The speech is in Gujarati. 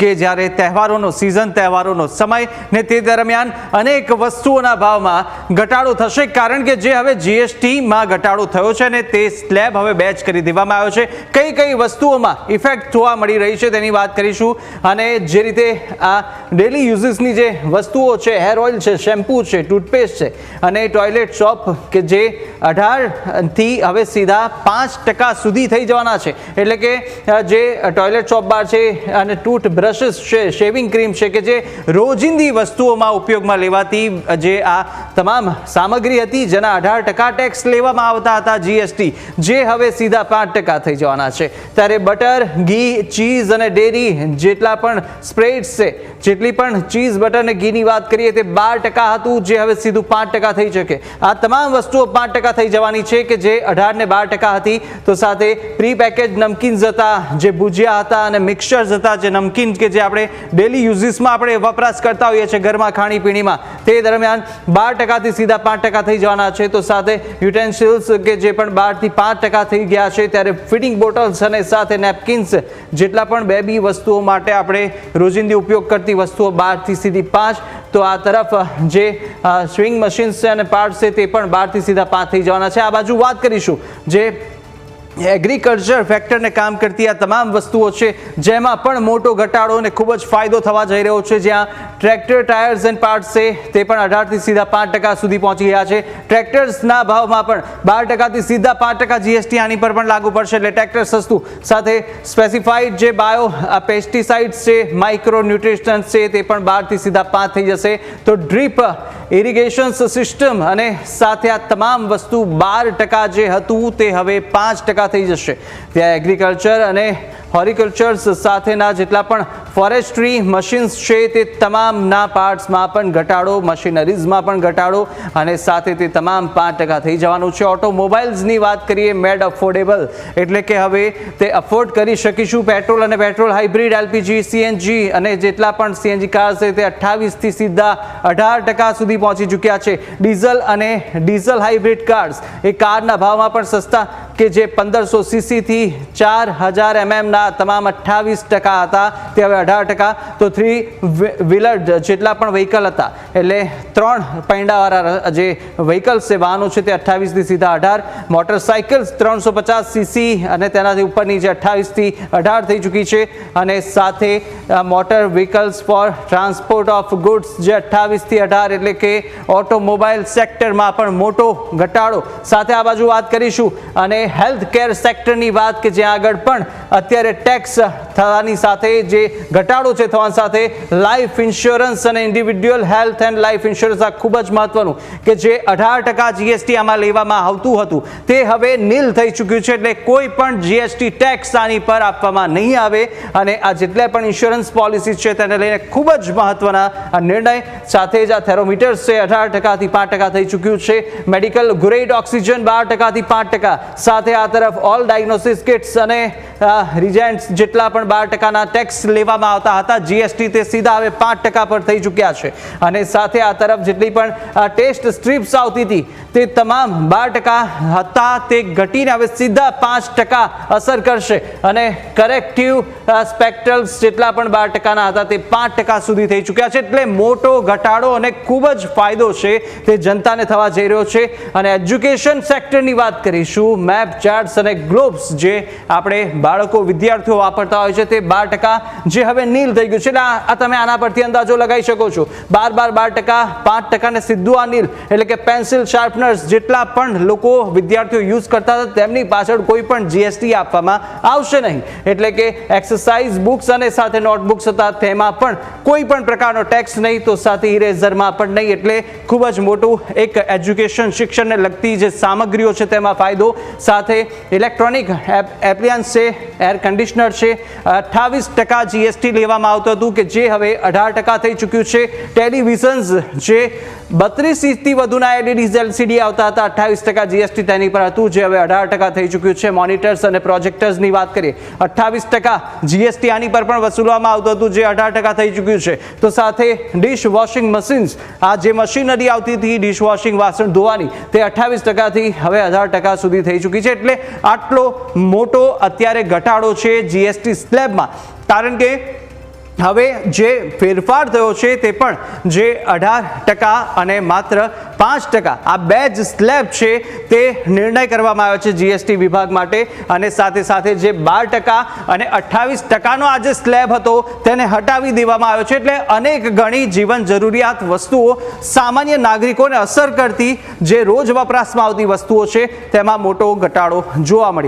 કે જ્યારે તહેવારોનો સિઝન તહેવારોનો સમય ને તે દરમિયાન અનેક વસ્તુઓના ભાવમાં ઘટાડો થશે. કારણ કે જે હવે જીએસટીમાં ઘટાડો થયો છે ને તે સ્લેબ હવે બેચ કરી દેવામાં આવ્યો છે. કઈ કઈ વસ્તુઓમાં ઇફેક્ટ જોવા મળી રહી છે તેની વાત કરીશું. અને જે રીતે આ ડેલી યુઝિસની જે વસ્તુઓ છે હેર ઓઇલ છે શેમ્પૂ છે ટૂથપેસ્ટ છે અને ટોયલેટ શોપ કે જે અઢારથી હવે સીધા પાંચ ટકા સુધી થઈ જવાના છે. એટલે કે જે ટોયલેટ શોપ બાર છે અને ટૂથ બ્રશિસ છે શેવિંગ ક્રીમ છે કે જે રોજિંદી વસ્તુઓમાં ઉપયોગમાં લેવાતી જે આ તમામ સામગ્રી હતી, જેના અઢાર ટકા ટેક્સ લેવામાં આવતા હતા જીએસટી જે હવે સીધા પાંચ ટકા થઈ જવાના છે. ત્યારે બટર, ઘી, ચીઝ અને ડેરી જેટલા પણ સ્પ્રેડ્સ છે, જેટલી પણ ચીઝ, બટર અને ઘીની વાત કરીએ તે બાર ટકા હતું, જે હવે સીધું પાંચ ટકા થઈ શકે. આ તમામ વસ્તુઓ પાંચ ટકા થઈ જવાની છે કે જે અઢાર ને બાર ટકા હતી. તો સાથે પ્રી પેકેજ નમકીન્સ હતા, જે ભુજિયા હતા અને મિક્સચર્સ હતા જે નમકીન કે જે આપણે ડેલી યુઝિસમાં આપણે વપરાશ કરતા હોઈએ છીએ ઘરમાં ખાણીપીણીમાં. તે દરમિયાન બાર ટકાથી સીધા પાંચ ટકા થઈ જવાના છે. તો સાથે યુટેન્સિલ્સ કે જે પણ બારથી પાંચ ટકા થઈ ગયા છે, ત્યારે ફિટિંગ બોટલ્સ અને સાથે નેપકિન્સ જેટલા પણ બેબી વસ્તુઓ માટે આપણે રોજિંદી ઉપયોગ કરતી વસ્તુઓ બારથી સીધી પાંચ. તો આ તરફ જે સ્વિંગ મશીન્સ છે અને પાર્ટ્સ છે તે પણ બારથી સીધા પાંચ થઈ જવાના છે. આ બાજુ વાત કરીશું. જે એગ્રીકલ્ચર ફેક્ટરને કામ કરતી આ તમામ વસ્તુઓ છે, જેમાં પણ મોટો ઘટાડો અને ખૂબ જ ફાયદો થવા જઈ રહ્યો છે. જ્યાં ટ્રેક્ટર ટાયર્સ એન્ડ પાર્ટ્સ છે, તે પણ અઢારથી સીધા પાંચ ટકા સુધી પહોંચી ગયા છે. ટ્રેક્ટર્સના ભાવમાં પણ બાર ટકાથી સીધા પાંચ ટકા જીએસટી આની પર પણ લાગુ પડશે, એટલે ટ્રેક્ટર સસ્તું. સાથે સ્પેસિફાઈડ જે બાયો પેસ્ટિસાઇડ્સ છે માઇક્રો ન્યુટ્રિશન્સ છે, તે પણ બારથી સીધા પાંચ થઈ જશે. તો ડ્રીપ ઇરિગેશન સિસ્ટમ અને સાથે આ તમામ વસ્તુ બાર ટકા જે હતું, તે હવે પાંચ ટકા થઈ જશે. ત્યાં એગ્રીકલ્ચર અને હોર્ટિકલ્ચર્સ સાથેના જેટલા પણ ફોરેસ્ટ્રી મશીન્સ છે તે તમામના પાર્ટ્સમાં પણ ઘટાડો મશીનરીઝમાં પણ ઘટાડો અને સાથે તે તમામ પાંચ ટકા થઈ જવાનું છે. ઓટોમોબાઈલ્સની વાત કરીએ મેડ અફોર્ડેબલ એટલે કે હવે તે અફોર્ડ કરી શકીશું પેટ્રોલ અને પેટ્રોલ હાઇબ્રિડ એલપીજી સીએનજી અને જેટલા પણ સીએનજી કાર છે તે અઠ્ઠાવીસથી સીધા અઢાર ટકા સુધી પહોંચી ચૂક્યા છે. ડીઝલ અને ડીઝલ હાઇબ્રિડ કાર્સ એ કારના ભાવમાં પણ સસ્તા કે જે પંદરસો સીસીથી ચાર હજાર એમએમના તમામ અઠ્ઠાવીસ ટકા હતા, તે હવે અઢાર ટકા. તો થ્રી વ્હીલર જેટલા પણ વ્હીકલ હતા, એટલે ત્રણ પૈંડાવાળા જે વ્હીકલ્સ છે વાહનો છે તે અઠ્ઠાવીસથી સીધા અઢાર. મોટરસાઇકલ્સ ત્રણસો પચાસ સીસી અને તેનાથી ઉપરની જે અઠ્ઠાવીસથી અઢાર થઈ ચૂકી છે. અને સાથે motor vehicles for transport of goods, જે અઠ્ઠાવીસથી અઢાર એટલે કે ઓટોમોબાઈલ સેક્ટરમાં પણ મોટો ઘટાડો. સાથે આ બાજુ વાત કરીશું. અને હેલ્થ કેર સેક્ટરની વાત કે જ્યાં આગળ પણ અત્યારે ટેક્સ થવાની સાથે જે ઘટાડો છે થવાની સાથે લાઈફ ઇન્સ્યોરન્સ અને individual health and life insurance આ ખૂબ જ મહત્વનું કે જે અઢાર ટકા જીએસટી આમાં લેવામાં આવતું હતું. તે હવે નીલ થઈ ચૂક્યું છે એટલે કોઈ પણ જીએસટી ટેક્સ આની પર આપવામાં નહીં આવે અને આ જેટલા પણ ઇન્સ્યોરન્સ પોલિસી છે તેને લઈને ખૂબ જ મહત્વના આ નિર્ણય. સાથે જ આ થેરોમીટર્સ છે અઢાર ટકાથી પાંચ ટકા થઈ ચૂક્યું છે. મેડિકલ ગ્રેડ ઓક્સિજન બાર ટકાથી પાંચ ટકા. સાથે આ તરફ ઓલ ડાયગ્નોસિસ કિટ્સ અને રિજેન્ટ્સ જેટલા પણ બાર ટકાના ટેક્સ લેવામાં આવતા હતા. જીએસટી તે સીધા હવે પાંચ ટકા પર થઈ ચૂક્યા છે. અને સાથે આ તરફ જેટલી પણ ટેસ્ટ સ્ટ્રીપ્સ આવતી હતી, તે તમામ બાર ટકા હતા. તે ઘટીને હવે સીધા પાંચ ટકા અસર કરશે. અને કરેક્ટિવ સ્પેક્ટ્રલ્સ જેટલા પણ બાર ટકાના હતા, તે પાંચ ટકા સુધી થઈ ચૂક્યા છે. એટલે મોટો ઘટાડો અને ખૂબ જ ફાયદો છે તે જનતાને થવા જઈ રહ્યો છે. અને એજ્યુકેશન સેક્ટરની વાત કરીશું. મેપ ચાર્ટ્સ અને ગ્લોબ્સ જે આપણે બાળકો, વિદ્યાર્થીઓ વાપરતા હોય છે તે બાર ટકા. જે હવે નીલ થઈ ગયું છે. એટલે આ તમે આના પરથી અંદાજો લગાવી શકો છો. બાર બાર બાર ટકા, પાંચ ટકાને સીધું આ નીલ. એટલે કે પેન્સિલ શાર્પનર્સ જેટલા પણ લોકો વિદ્યાર્થીઓ યુઝ કરતા હતા, તેમની પાછળ કોઈ પણ જીએસટી આપવામાં આવશે નહીં. એટલે કે એક્સરસાઇઝ બુક્સ અને સાથે નોટબુક્સ હતા, તેમાં પણ કોઈ પણ પ્રકારનો ટેક્સ નહીં, તો સાથે ઇરેઝરમાં પણ નહીં. એટલે ખૂબ જ મોટું એક એજ્યુકેશન શિક્ષણને લગતી જે સામગ્રીઓ છે, તેમાં ફાયદો. સાથે ઇલેક્ટ્રોનિક એપ્લિયન્સ છે એર કન્ડિશનર છે અઠ્ઠાવીસ ટકા જીએસટી લેવામાં આવતું હતું કે જે હવે અઢાર ટકા થઈ ચૂક્યું છે. ટેલિવિઝન્સ જે બત્રીસ ઇંચથી વધુના એલઈડી એલસીડી આવતા હતા, અઠ્ઠાવીસ ટકા જીએસટી તેની પર હતું, જે હવે અઢાર ટકા થઈ ચૂક્યું છે. મોનિટર્સ અને પ્રોજેક્ટર્સની વાત કરીએ, અઠ્ઠાવીસ ટકા જીએસટી આની પર પણ વસૂલવામાં આવતું હતું, જે અઢાર ટકા થઈ ચૂક્યું છે. તો સાથે ડિશ વોશિંગ મશીન્સ આ જે મશીનરી આવતી હતી ડિશ વોશિંગ વાસણ ધોવાની, તે અઠ્ઠાવીસ ટકાથી હવે અઢાર ટકા સુધી થઈ ચૂકી છે. એટલે આટલો મોટો અત્યારે ઘટાડો છે જીએસટી સ્લેબમાં કારણ કે હવે જે ફેરફાર થયો છે તે પણ જે અઢાર ટકા અને માત્ર પાંચ ટકા આ બે જ સ્લેબ છે તે નિર્ણય કરવામાં આવ્યો છે જીએસટી વિભાગ માટે. અને સાથે સાથે જે બાર ટકા અને અઠ્ઠાવીસ ટકાનો આ જે સ્લેબ હતો તેને હટાવી દેવામાં આવ્યો છે. એટલે અનેક ગણી જીવન જરૂરિયાત વસ્તુઓ સામાન્ય નાગરિકોને અસર કરતી જે રોજ વપરાશમાં આવતી વસ્તુઓ છે તેમાં મોટો ઘટાડો જોવા મળ્યો.